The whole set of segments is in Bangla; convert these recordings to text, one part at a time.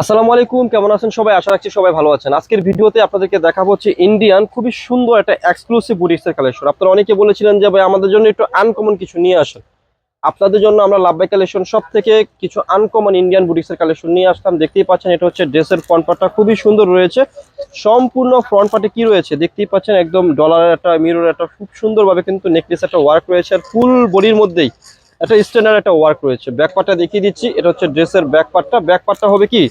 আসসালামু আলাইকুম, কেমন আছেন সবাই? আশা রাখছি সবাই ভালো আছেন। আজকের ভিডিওতে আপনাদেরকে দেখাবো হচ্ছে ইন্ডিয়ান খুবই সুন্দর একটা এক্সক্লুসিভ বুটিক্সের কালেকশন আপনারা অনেকে বলেছিলেন যে, ভাই, আমাদের জন্য একটু আনকমন কিছু নিয়ে আসেন। আপনাদের জন্য আমরা লাভবাই কালেকশন সব থেকে কিছু আনকমন ইন্ডিয়ান বুটিক্সের কালেকশন নিয়ে আসলাম। দেখতেই পাচ্ছেন, এটা হচ্ছে ড্রেসের ফ্রন্ট পার্টটা খুবই সুন্দর রয়েছে। সম্পূর্ণ ফ্রন্ট পার্টে কি রয়েছে? দেখতেই পাচ্ছেন, একদম ডলারের একটা মিরর একটা খুব সুন্দরভাবে কিন্তু নেকলেস একটা ওয়ার্ক রয়েছে। আর ফুল বডির মধ্যেই একটা স্ট্যান্ডার্ড একটা ওয়ার্ক রয়েছে। ব্যাক পার্টটা দেখিয়ে দিচ্ছি। এটা হচ্ছে ড্রেসের ব্যাক পার্টটা ব্যাক পার্টটা হবে কি?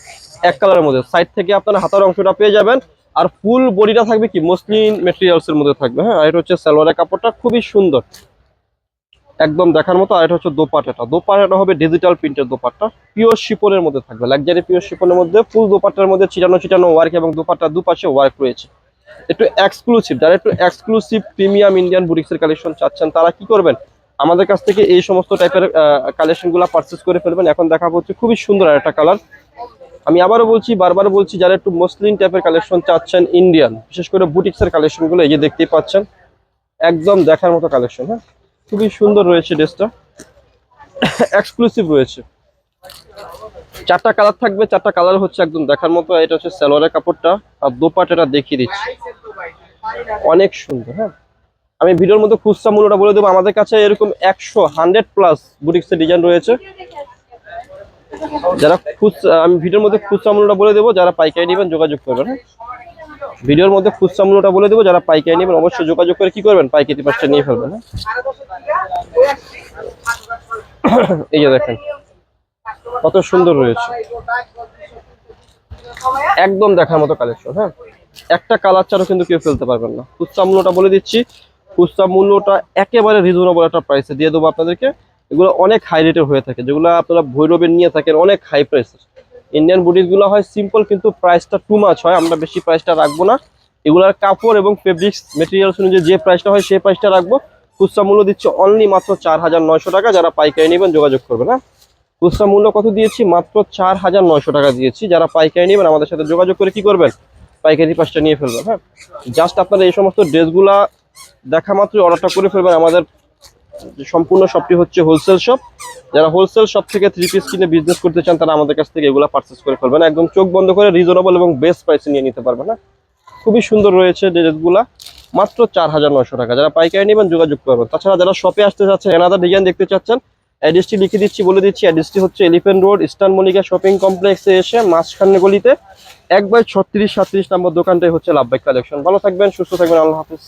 এক কালারের মধ্যে। সাইড থেকে আপনারা হাতার অংশটা পেয়ে যাবেন। আর ফুল বডিটা থাকবে কি? মসলিন মেটেরিয়ালস এর মধ্যে থাকবে। হ্যাঁ আর এটা হচ্ছে সালোয়ারের কাপড়টা। খুবই সুন্দর। একদম দেখার মতো। আর এটা হচ্ছে দোপাট্টাটা। দোপাট্টাটা হবে ডিজিটাল প্রিন্টের দোপাট্টা। পিওর শিপনের মধ্যে থাকবে। লাক্সারি পিওর শিপনের মধ্যে ফুল দোপাট্টার মধ্যে চিটানো চিটানো ওয়ার্ক এবং দোপাট্টা দুপাশে ওয়ার্ক রয়েছে। একটু এক্সক্লুসিভ যারা একটু এক্সক্লুসিভ প্রিমিয়াম ইন্ডিয়ান বুটিক্সের কালেকশন চাচ্ছেন, তারা কি করবেন? আমাদের কাছ থেকে এই সমস্ত টাইপের কালেকশন কালেকশনগুলো পারচেস করে ফেলবেন। এখন দেখা হচ্ছে খুবই সুন্দর একটা কালার আমি আবারও বলছি, বারবার বলছি, যারা একটু মসলিন টাইপের কালেকশন চাচ্ছেন ইন্ডিয়ান বিশেষ করে বুটিক্সের কালেকশনগুলো এই যে দেখতেই পাচ্ছেন, একদম দেখার মতো কালেকশন হ্যাঁ? খুবই সুন্দর রয়েছে ড্রেসটা এক্সক্লুসিভ রয়েছে। চারটা কালার থাকবে, চারটা কালার হচ্ছে একদম দেখার মতো, এটা হচ্ছে সালোয়ারের কাপড়টা, আর দোপাটাটা দেখিয়ে দিচ্ছি। অনেক সুন্দর হ্যাঁ? আমি ভিডিওর মধ্যে খুচরা মূল্যটা বলে দেবো। আমাদের কাছে এরকম একশো হান্ড্রেড প্লাস বুটিক্সের ডিজাইন রয়েছে। যারা খুচরা, আমি ভিডিওর মধ্যে খুচরা মূল্যটা বলে দেবো, যারা পাইকারি নেবেন যোগাযোগ করবেন। ভিডিওর মধ্যে খুচরা মূল্যটা বলে দেবো, যারা পাইকারি নেবেন অবশ্যই যোগাযোগ করে কি করবেন? পাইকারি পাশটা নিয়ে ফেলবেন হ্যাঁ? এই যে দেখেন, কত সুন্দর রয়েছে। একদম দেখার মতো কালেকশন হ্যাঁ? একটা কালার ছাড়াও কিন্তু কেউ ফেলতে পারবেন না। খুচরা মূল্যটা বলে দিচ্ছি খুচরা মূল্যটা একেবারে রিজনেবল একটা প্রাইসে দিয়ে দেবো আপনাদেরকে। এগুলো অনেক হাই রেটের হয়ে থাকে, যেগুলো আপনারা ভৈরবের নিয়ে থাকেন, অনেক হাই প্রাইসের ইন্ডিয়ান বুটিসগুলো হয় সিম্পল কিন্তু প্রাইসটা টু মাছ হয়, আমরা বেশি প্রাইসটা রাখব না। এগুলার কাপড় এবং ফেব্রিক্স মেটেরিয়ালস অনুযায়ী যে প্রাইসটা হয় সেই প্রাইসটা রাখব। খুচরা মূল্য দিচ্ছি অনলি মাত্র চার হাজার নয়শো টাকা, যারা পাইকারি নেবেন যোগাযোগ করবে হ্যাঁ? খুচরা মূল্য কত দিয়েছি? মাত্র চার হাজার নয়শো টাকা দিয়েছি। যারা পাইকারি নেবেন, আমাদের সাথে যোগাযোগ করে কি করবেন? পাইকারি পাঁচটা নিয়ে ফেলবেন হ্যাঁ? জাস্ট আপনারা এই সমস্ত ড্রেসগুলা দেখা মাত্রই অর্ডারটা করে ফেলবেন। আমাদের সম্পূর্ণ শপটি হচ্ছে হোলসেল শপ যারা হোলসেল শপ থেকে থ্রি পিস কিনে বিজনেস করতে চান, তারা আমাদের কাছ থেকে এগুলো পারচেস করে ফেলবেন। একদম চোখ বন্ধ করে রিজনেবল এবং বেস্ট প্রাইসে নিয়ে নিতে পারবেন না খুবই সুন্দর রয়েছে ড্রেসগুলা মাত্র চার হাজার নয়শো টাকা। যারা পাইকারি নেবেন, যোগাযোগ করবেন। তাছাড়া যারা শপে আসতে চাচ্ছেন এনাদার ডিজাইন দেখতে চাচ্ছেন অ্যাড্রেসটি লিখে দিচ্ছি, বলে দিচ্ছি। অ্যাড্রেসটি হচ্ছে elephant road eastern Mallika shopping কমপ্লেক্সে এসে মাঝখানে গলিতে, এক বাই ছত্রিশ সাতত্রিশ নম্বর দোকানটাই হচ্ছে লাভবাই কালেকশন ভালো থাকবেন, সুস্থ থাকবেন, আল্লাহ হাফিজ।